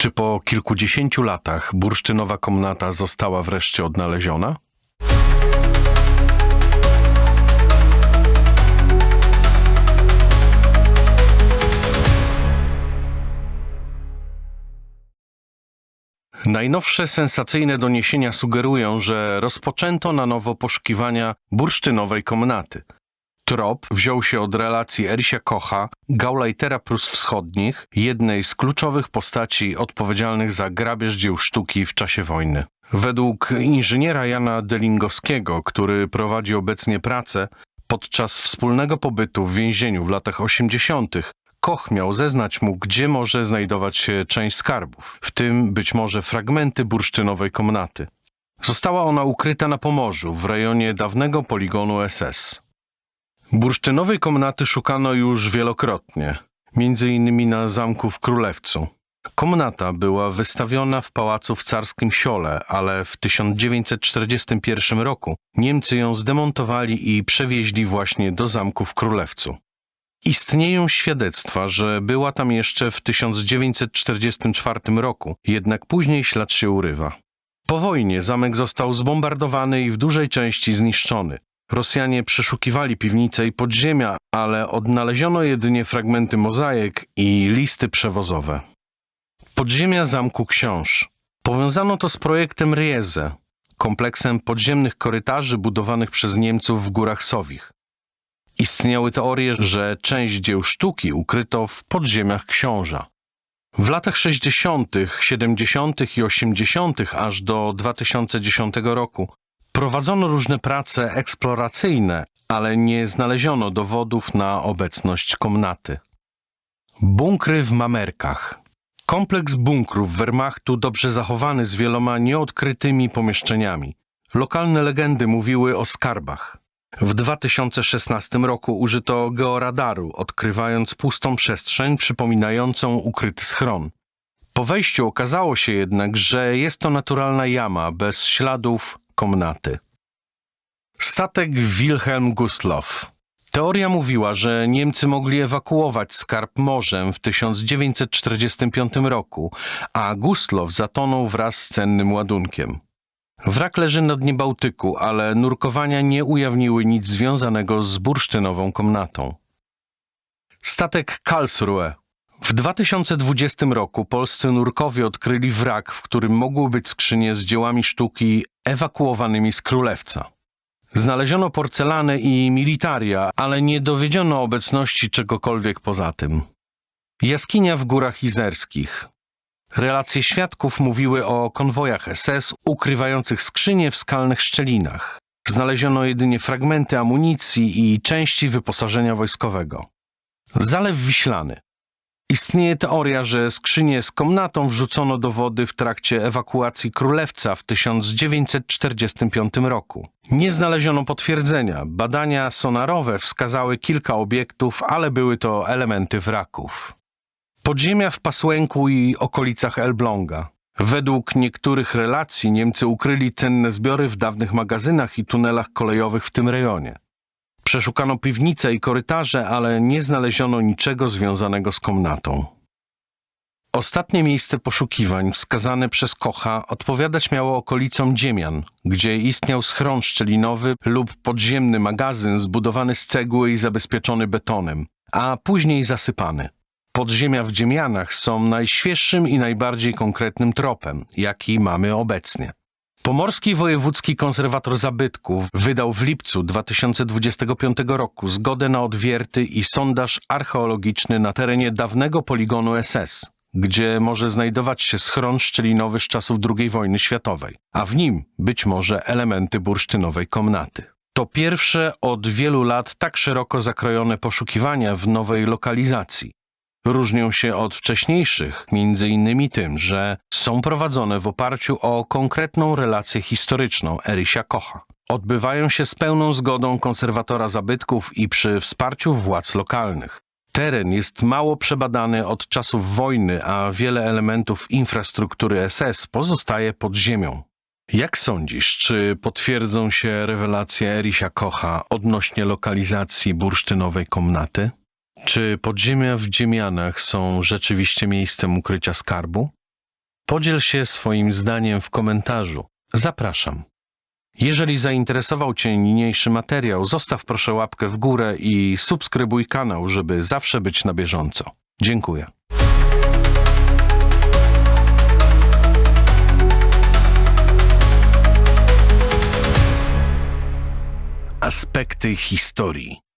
Czy po kilkudziesięciu latach bursztynowa komnata została wreszcie odnaleziona? Najnowsze sensacyjne doniesienia sugerują, że rozpoczęto na nowo poszukiwania bursztynowej komnaty. Trop wziął się od relacji Erisia Kocha, Gauleitera Prus Wschodnich, jednej z kluczowych postaci odpowiedzialnych za grabież dzieł sztuki w czasie wojny. Według inżyniera Jana Delingowskiego, który prowadzi obecnie pracę, podczas wspólnego pobytu w więzieniu w latach 80. Koch miał zeznać mu, gdzie może znajdować się część skarbów, w tym być może fragmenty bursztynowej komnaty. Została ona ukryta na Pomorzu, w rejonie dawnego poligonu SS. Bursztynowej komnaty szukano już wielokrotnie, między innymi na zamku w Królewcu. Komnata była wystawiona w pałacu w carskim Siole, ale w 1941 roku Niemcy ją zdemontowali i przewieźli właśnie do zamku w Królewcu. Istnieją świadectwa, że była tam jeszcze w 1944 roku, jednak później ślad się urywa. Po wojnie zamek został zbombardowany i w dużej części zniszczony. Rosjanie przeszukiwali piwnice i podziemia, ale odnaleziono jedynie fragmenty mozaik i listy przewozowe. Podziemia Zamku Książ. Powiązano to z projektem Rieze, kompleksem podziemnych korytarzy budowanych przez Niemców w Górach Sowich. Istniały teorie, że część dzieł sztuki ukryto w podziemiach książa. W latach 60., 70. i 80., aż do 2010 roku, prowadzono różne prace eksploracyjne, ale nie znaleziono dowodów na obecność komnaty. Bunkry w Mamerkach. Kompleks bunkrów Wehrmachtu dobrze zachowany z wieloma nieodkrytymi pomieszczeniami. Lokalne legendy mówiły o skarbach. W 2016 roku użyto georadaru, odkrywając pustą przestrzeń przypominającą ukryty schron. Po wejściu okazało się jednak, że jest to naturalna jama bez śladów komnaty. Statek Wilhelm Gustloff. Teoria mówiła, że Niemcy mogli ewakuować skarb morzem w 1945 roku, a Gustloff zatonął wraz z cennym ładunkiem. Wrak leży na dnie Bałtyku, ale nurkowania nie ujawniły nic związanego z bursztynową komnatą. Statek Karlsruhe. W 2020 roku polscy nurkowie odkryli wrak, w którym mogły być skrzynie z dziełami sztuki ewakuowanymi z Królewca. Znaleziono porcelanę i militaria, ale nie dowiedziono obecności czegokolwiek poza tym. Jaskinia w Górach Izerskich. Relacje świadków mówiły o konwojach SS ukrywających skrzynie w skalnych szczelinach. Znaleziono jedynie fragmenty amunicji i części wyposażenia wojskowego. Zalew Wiślany. Istnieje teoria, że skrzynię z komnatą wrzucono do wody w trakcie ewakuacji Królewca w 1945 roku. Nie znaleziono potwierdzenia. Badania sonarowe wskazały kilka obiektów, ale były to elementy wraków. Podziemia w Pasłęku i okolicach Elbląga. Według niektórych relacji Niemcy ukryli cenne zbiory w dawnych magazynach i tunelach kolejowych w tym rejonie. Przeszukano piwnice i korytarze, ale nie znaleziono niczego związanego z komnatą. Ostatnie miejsce poszukiwań wskazane przez Kocha odpowiadać miało okolicom Dziemian, gdzie istniał schron szczelinowy lub podziemny magazyn zbudowany z cegły i zabezpieczony betonem, a później zasypany. Podziemia w Dziemianach są najświeższym i najbardziej konkretnym tropem, jaki mamy obecnie. Pomorski Wojewódzki Konserwator Zabytków wydał w lipcu 2025 roku zgodę na odwierty i sondaż archeologiczny na terenie dawnego poligonu SS, gdzie może znajdować się schron szczelinowy z czasów II wojny światowej, a w nim być może elementy bursztynowej komnaty. To pierwsze od wielu lat tak szeroko zakrojone poszukiwania w nowej lokalizacji. Różnią się od wcześniejszych, między innymi tym, że są prowadzone w oparciu o konkretną relację historyczną Erysia Kocha. Odbywają się z pełną zgodą konserwatora zabytków i przy wsparciu władz lokalnych. Teren jest mało przebadany od czasów wojny, a wiele elementów infrastruktury SS pozostaje pod ziemią. Jak sądzisz, czy potwierdzą się rewelacje Erisia Kocha odnośnie lokalizacji bursztynowej komnaty? Czy podziemia w Dziemianach są rzeczywiście miejscem ukrycia skarbu? Podziel się swoim zdaniem w komentarzu. Zapraszam. Jeżeli zainteresował Cię niniejszy materiał, zostaw proszę łapkę w górę i subskrybuj kanał, żeby zawsze być na bieżąco. Dziękuję. Aspekty historii.